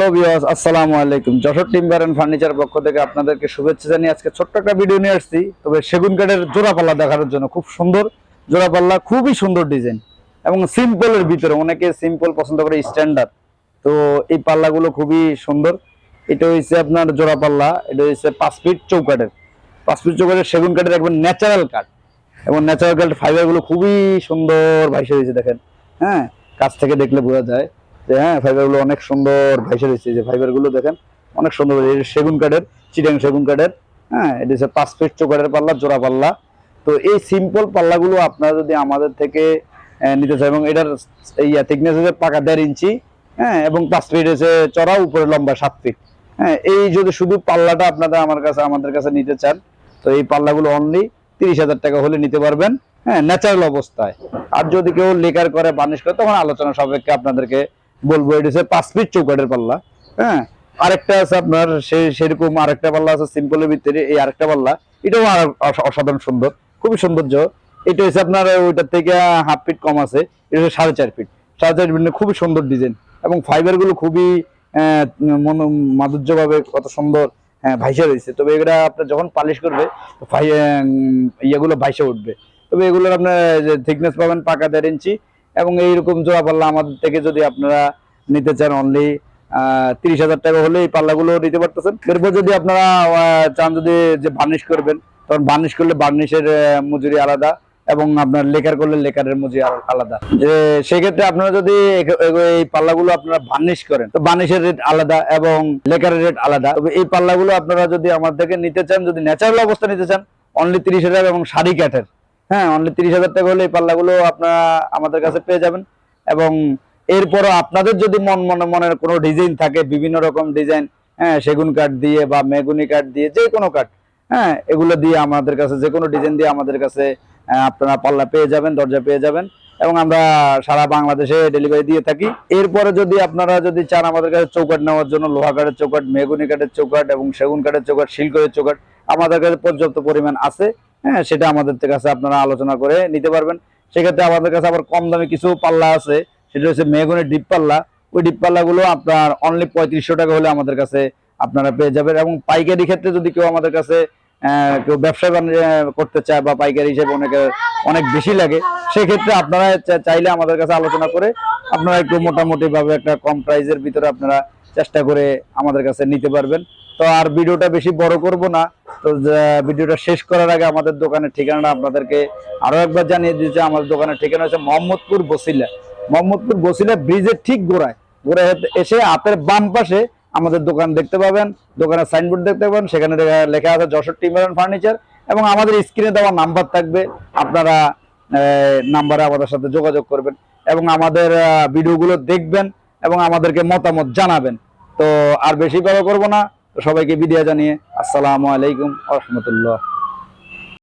Hello বিয়াস আসসালামু আলাইকুম। Jessore timber and furniture পক্ষ থেকে আপনাদেরকে শুভেচ্ছা জানিয়ে আজকে ছোট্ট একটা ভিডিও নিয়ে আসছি। তবে সেগুন কাঠের জোড়াপাল্লা দেখানোর জন্য খুব সুন্দর জোড়াপাল্লা, খুবই সুন্দর ডিজাইন এবং সিম্পলের ভিতরে অনেকে সিম্পল পছন্দ করে স্ট্যান্ডার্ড তো এই পাল্লাগুলো খুবই সুন্দর। এটা হচ্ছে আপনার জোড়াপাল্লা, এটা হচ্ছে পাঁচ ফিট চৌকাঠের। পাঁচ ফিট চৌকাঠের সেগুন কাঠের একবার ন্যাচারাল কাঠ এবং ন্যাচারাল কাঠ ফাইবারগুলো খুবই সুন্দর ভাইসে হয়েছে দেখেন। হ্যাঁ কাছ থেকে দেখলে বোঝা যায়। যে হ্যাঁ ফাইবারগুলো অনেক সুন্দর ভাইসে রয়েছে যে ফাইবারগুলো দেখেন, অনেক সুন্দর। সেগুন কাঠের, চিটাং সেগুন কাঠের হ্যাঁ এটা হচ্ছে পাঁচ ফিট চৌকাঠের পাল্লা, জোড়া পাল্লা। তো এই সিম্পল পাল্লাগুলো আপনারা যদি আমাদের থেকে নিতে চান, এবং এটার ইয়া থিকনেস হচ্ছে পাকা দেড় ইঞ্চি হ্যাঁ এবং পাঁচ ফিট হচ্ছে চড়া উপরে লম্বা সাত ফিট। হ্যাঁ এই যদি শুধু পাল্লাটা আপনারা আমার কাছে, আমাদের কাছে নিতে চান, তো এই পাল্লাগুলো অনলি তিরিশ হাজার টাকা হলে নিতে পারবেন হ্যাঁ ন্যাচারাল অবস্থায়। আর যদি কেউ লেকার করে, বানিশ করে, তখন আলোচনা সাপেক্ষে আপনাদেরকে বলব, এটা হচ্ছে পাঁচ ফিট চৌকাঠের পাল্লা হ্যাঁ? আরেকটা আছে আপনার সেই সেরকম আরেকটা পাল্লা আছে সিম্পলের ভিতরে, এই আরেকটা পাল্লা, এটাও অসাধারণ সুন্দর, খুবই সৌন্দর্য। এটা হচ্ছে আপনার, ওইটার থেকে হাফ ফিট কম আছে, এটা হচ্ছে সাড়ে চার ফিট সাড়ে চার ফিট খুবই সুন্দর ডিজাইন এবং ফাইবারগুলো খুবই মন মাধুর্য ভাবে কত সুন্দর হ্যাঁ ভাইসা রয়েছে। তবে এগুলা আপনার যখন পালিশ করবে ইয়েগুলো ভাইসা উঠবে। তবে এগুলোর আপনার থিকনেস পাবেন পাকা দেড় ইঞ্চি এবং এইরকম জোড়া পাল্লা আমাদের থেকে যদি আপনারা নিতে চান অনলি তিরিশ হাজার টাকা হলে এই পাল্লাগুলো নিতে পারতেছেন। এরপর যদি আপনারা চান যদি যে বার্নিশ করবেন, তখন বার্নিশ করলে বার্নিশের মজুরি আলাদা এবং আপনার লেখার করলে লেখারের মজুরি আলাদা। যে সেক্ষেত্রে আপনারা যদি এই পাল্লাগুলো আপনারা বার্নিশ করেন, তো বার্নিশের রেট আলাদা এবং লেখারের রেট আলাদা। এই পাল্লাগুলো আপনারা যদি আমার থেকে নিতে চান, যদি ন্যাচারাল অবস্থা নিতে চান অনলি তিরিশ হাজার এবং শাড়ি কাঠের। হ্যাঁ অনলি তিরিশ হাজার টাকা হলে এই পাল্লাগুলো আপনারা আমাদের কাছে পেয়ে যাবেন। এবং এরপরও আপনাদের যদি মন মনে মনের কোনো ডিজাইন থাকে, বিভিন্ন রকম ডিজাইন হ্যাঁ সেগুন কাঠ দিয়ে বা মেগুনি কাঠ দিয়ে যে কোনো কাঠ হ্যাঁ এগুলো দিয়ে আমাদের কাছে, যে কোনো ডিজাইন দিয়ে আমাদের কাছে আপনারা পাল্লা পেয়ে যাবেন, দরজা পেয়ে যাবেন। এবং আমরা সারা বাংলাদেশে ডেলিভারি দিয়ে থাকি। এরপরে যদি আপনারা যদি চান আমাদের কাছে চৌকাট নেওয়ার জন্য, লোহা কাঠের চৌকাট মেগুনি কাঠের চৌকাট এবং সেগুন কাঠের চৌকাট শিলকরের চৌকাট আমাদের কাছে পর্যাপ্ত পরিমাণ আছে। হ্যাঁ সেটা আমাদের কাছে আপনারা আলোচনা করে নিতে পারবেন। সেক্ষেত্রে আমাদের কাছে আবার কম দামে কিছু পাল্লা আছে। সেটা হচ্ছে মেগুনের ডিপ পাল্লা। ওই ডিপ পাল্লাগুলো আপনার অনলি পঁয়ত্রিশশো টাকা হলে আমাদের কাছে আপনারা পেয়ে যাবেন এবং পাইকারি ক্ষেত্রে যদি কেউ আমাদের কাছে কেউ ব্যবসা বাণিজ্য করতে চায় বা পাইকারি হিসেবে অনেকে, অনেক বেশি লাগে, সেক্ষেত্রে আপনারা চাইলে আমাদের কাছে আলোচনা করে আপনারা একটু মোটামুটি ভাবে একটা কম প্রাইজের ভিতরে আপনারা চেষ্টা করে আমাদের কাছে নিতে পারবেন। তো আর ভিডিওটা বেশি বড় করব না। তো ভিডিওটা শেষ করার আগে আমাদের দোকানের ঠিকানাটা আপনাদেরকে আরও একবার জানিয়ে দিয়েছে আমাদের দোকানের ঠিকানা হচ্ছে মোহাম্মদপুর বসিলা। মোহাম্মদপুর বসিলা ব্রিজের ঠিক গোড়ায়। গোড়ায় এসে হাতের বাম পাশে আমাদের দোকান দেখতে পাবেন, দোকানের সাইনবোর্ড দেখতে পাবেন, সেখানে লেখা- আছে যশোর টিমার ফার্নিচার এবং আমাদের স্ক্রিনে দেওয়া নাম্বার থাকবে, আপনারা নাম্বারে আমাদের সাথে যোগাযোগ করবেন এবং আমাদের ভিডিওগুলো দেখবেন এবং আমাদেরকে মতামত জানাবেন। তো আর বেশি বড় করব না। সবাইকে বিদায় জানিয়ে আসসালামু আলাইকুম রহমতুল্লাহ।